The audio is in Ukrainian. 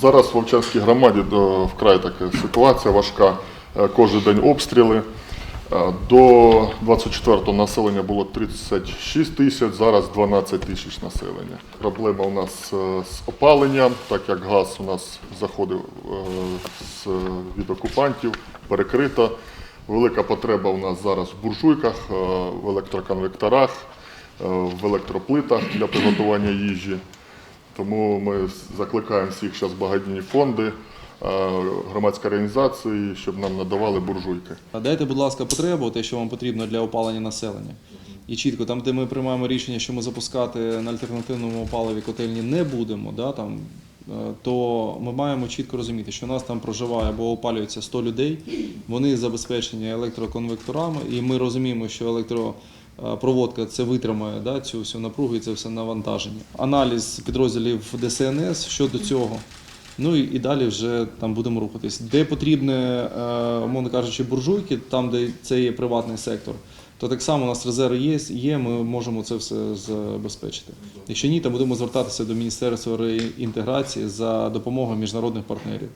Зараз в Вовчанській громаді вкрай така ситуація важка. Е, Кожен день обстріли. Е, До 24-го населення було 36 тисяч, зараз 12 тисяч населення. Проблема у нас е, з опаленням, так як газ у нас заходив від окупантів, перекрито. Велика потреба у нас зараз в буржуйках, в електроконвекторах, в електроплитах для приготування їжі. Тому ми закликаємо всіх зараз благодійні фонди, е, громадські організації, щоб нам надавали буржуйки. Дайте, будь ласка, потребу, те, що вам потрібно для опалення населення. І чітко, там, де ми приймаємо рішення, що ми запускати на альтернативному опаливі котельні не будемо, да, там, е, то ми маємо чітко розуміти, що у нас там проживає або опалюється 100 людей, вони забезпечені електроконвекторами, і ми розуміємо, що електропроводка це витримає да, цю всю напругу і це все навантаження. Аналіз підрозділів ДСНС щодо цього. Ну і, далі вже там будемо рухатись. Де потрібне, е, умовно кажучи, буржуйки, там, де це є приватний сектор, то так само у нас резерви є, є ми можемо це все забезпечити. Якщо ні, то будемо звертатися до Міністерства реінтеграції за допомогою міжнародних партнерів.